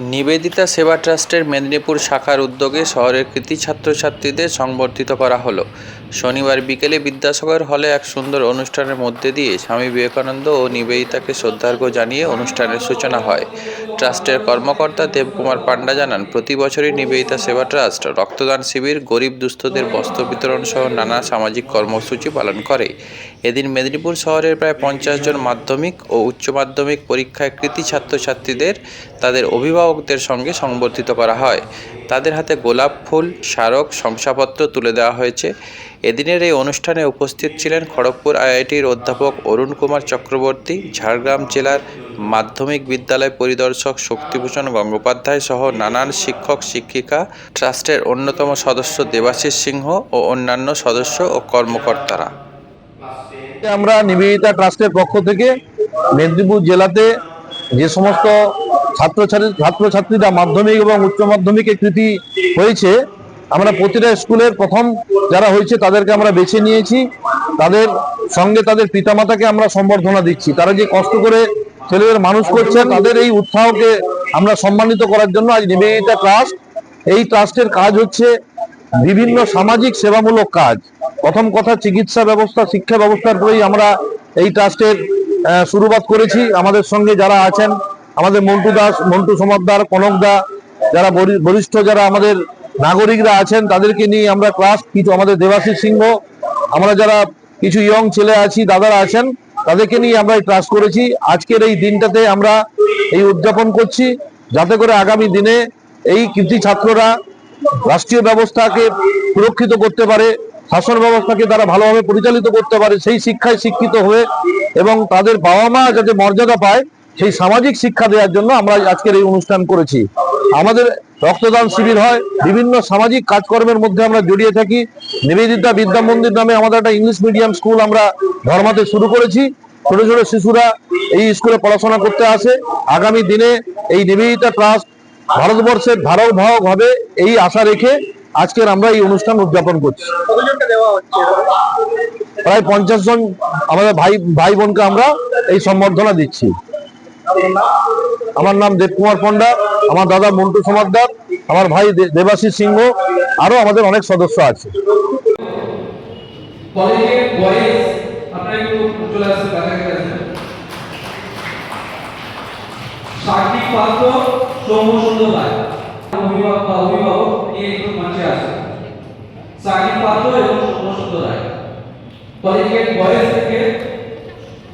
নিবেদিতা সেবা ট্রাস্টের মেদিনীপুর শাখার উদ্যোগে শহরের কৃতি ছাত্রছাত্রীদের সংবর্ধিত করা হলো। শনিবার বিকেলে বিদ্যাসাগর হলে এক সুন্দর অনুষ্ঠানের মধ্যে দিয়ে স্বামী বিবেকানন্দ ও নিবেদিতাকে শ্রদ্ধার্ঘ্য জানিয়ে অনুষ্ঠানের সূচনা হয়। ট্রাস্টের কর্মকর্তা দেবকুমার পান্ডা জানান, প্রতি বছরই নিবেদিতা সেবা ট্রাস্ট, রক্তদান শিবির, গরিব দুস্থদের বস্ত্র বিতরণ সহ নানা সামাজিক কর্মসূচি পালন করে। এদিন মেদিনীপুর শহরের প্রায় পঞ্চাশ জন মাধ্যমিক ও উচ্চ মাধ্যমিক পরীক্ষায় কৃতি ছাত্রছাত্রীদের তাদের অভিভাবকদের সঙ্গে সংবর্ধিত করা হয়। তাদের হাতে গোলাপ ফুল, স্মারক, শংসাপত্র তুলে দেওয়া হয়েছে। এদিনের এই অনুষ্ঠানে উপস্থিত ছিলেন খড়গপুর আইআইটির অধ্যাপক অরুণ কুমার চক্রবর্তী, ঝাড়গ্রাম জেলার মাধ্যমিক বিদ্যালয় পরিদর্শক শক্তিভূষণ গঙ্গোপাধ্যায় সহ নানান শিক্ষক, শিক্ষিকা, ট্রাস্টের অন্যতম সদস্য দেবাশিস সিংহ ও অন্যান্য সদস্য ও কর্মকর্তারা। আমরা নিবেদিতা ট্রাস্টের পক্ষ থেকে মেদিনীপুর জেলাতে যে সমস্ত ছাত্রছাত্রী ছাত্রছাত্রীরা মাধ্যমিক এবং উচ্চ মাধ্যমিকে কৃতি হয়েছে। আমরা প্রতিটা স্কুলের প্রথম যারা হয়েছে, তাদেরকে আমরা বেছে নিয়েছি। তাদের সঙ্গে তাদের পিতামাতাকে আমরা সম্বর্ধনা দিচ্ছি। তারা যে কষ্ট করে ছেলেদের মানুষ করছে, তাদের এই উৎসাহকে আমরা সম্মানিত করার জন্য আজ নিবেদিতা ট্রাস্ট এই ট্রাস্টের কাজ হচ্ছে বিভিন্ন সামাজিক সেবামূলক কাজ। প্রথম কথা চিকিৎসা ব্যবস্থা, শিক্ষা ব্যবস্থার পরেই আমরা এই ট্রাস্টের শুরুবাত করেছি। আমাদের সঙ্গে যারা আছেন আমাদের মন্টু দাস, মন্টু সমাদ্দার, কনক দা, যারা বরিষ্ঠ যারা আমাদের নাগরিকরা আছেন, তাদেরকে নিয়ে আমরা ক্লাস কিছু আমাদের দেবাশিস সিংহ, আমরা যারা কিছু ইয়ং ছেলে আছি, দাদারা আছেন, তাদেরকে নিয়ে আমরা এই ট্রাস্ট করেছি। আজকের এই দিনটাতে আমরা এই উদযাপন করছি, যাতে করে আগামী দিনে এই কৃতি ছাত্ররা রাষ্ট্রীয় ব্যবস্থাকে সুরক্ষিত করতে পারে, শাসন ব্যবস্থাকে তারা ভালোভাবে পরিচালিত করতে পারে, সেই শিক্ষায় শিক্ষিত হয়ে এবং তাদের বাবা মা যাতে মর্যাদা পায় সেই সামাজিক শিক্ষা দেওয়ার জন্য আমরা আজকের এই অনুষ্ঠান করেছি। আমাদের রক্তদান শিবির হয়, বিভিন্ন সামাজিক কাজকর্মের মধ্যে আমরা জড়িয়ে থাকি। নিবেদিতা বিদ্যা মন্দির নামে আমাদের একটা ইংলিশ মিডিয়াম স্কুল আমরা ধর্মাতে শুরু করেছি। ছোট ছোট শিশুরা এই স্কুলে পড়াশোনা করতে আসে। আগামী দিনে এই নিবেদিতা ট্রাস্ট ভারতবর্ষের ধারক বাহক হবে এই আশা রেখে আজকের আমরা এই অনুষ্ঠান উদযাপন করছি। প্রায় পঞ্চাশ জন আমাদের ভাই ভাই বোনকে আমরা এই সম্বর্ধনা দিচ্ছি। আমার নাম দেবকুমার পণ্ডা আমার দাদা মন্টু সমাদ্দার, আমার ভাই দেবাশিস সিংহ আরও আমাদের অনেক সদস্য আছে। কলেজের বয়েজ আপনারা একটু চলে আসতে কাছাকাছি আসবেন সার্বিক পাত্র সৌম্য সুন্দর রায় অভিভাবক বা অভিভাবক নিয়ে একটু মঞ্চে আসে সার্বিক পাত্র এবং সৌম্য সুন্দর রায় কলেজের বয়েজ থেকে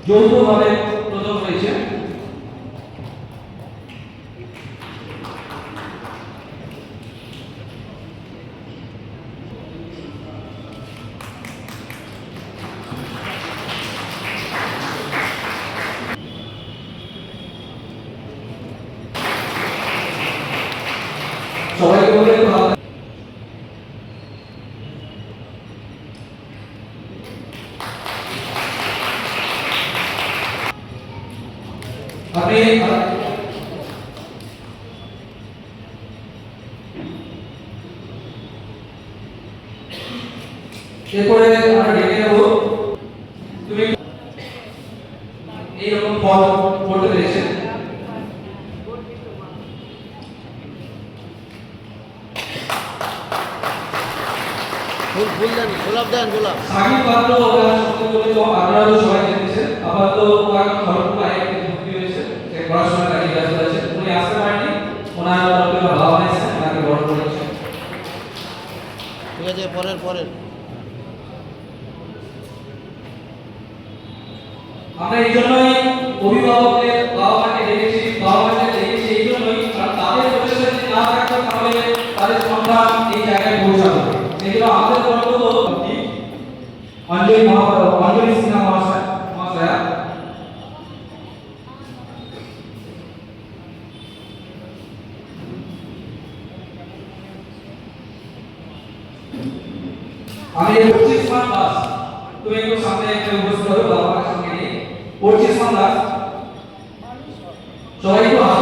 যৌথভাবে আপনি এরপরে ডেকে নেব তুমি এইরকম ফল ফুল ফুল দেন গোলাপ দেন গোলাপ। সাকিব পাত্র বলে তো আপনারা তো সবাই জেনেছেন আপাতত তার খড়গপুর আইআইটি ভর্তি হয়েছে সে পড়াশোনার কাজে ব্যস্ত আছে। উনি আসতে পারেনি ওনার তরফে ভাবা হয়েছে ওনাকে বড় করেছে। ঠিক আছে পরের পরের। আমরা এই জন্যই অভিভাবকদের বাবা মাকে ডেকেছি। বাবা মাকে আমি পঁচিশ মান দাস তুমি একটু সামনে একটা উপস্থিত হবে বাবা সঙ্গে নিয়ে। পঁচিশ মান দাস সবাই একটু হাত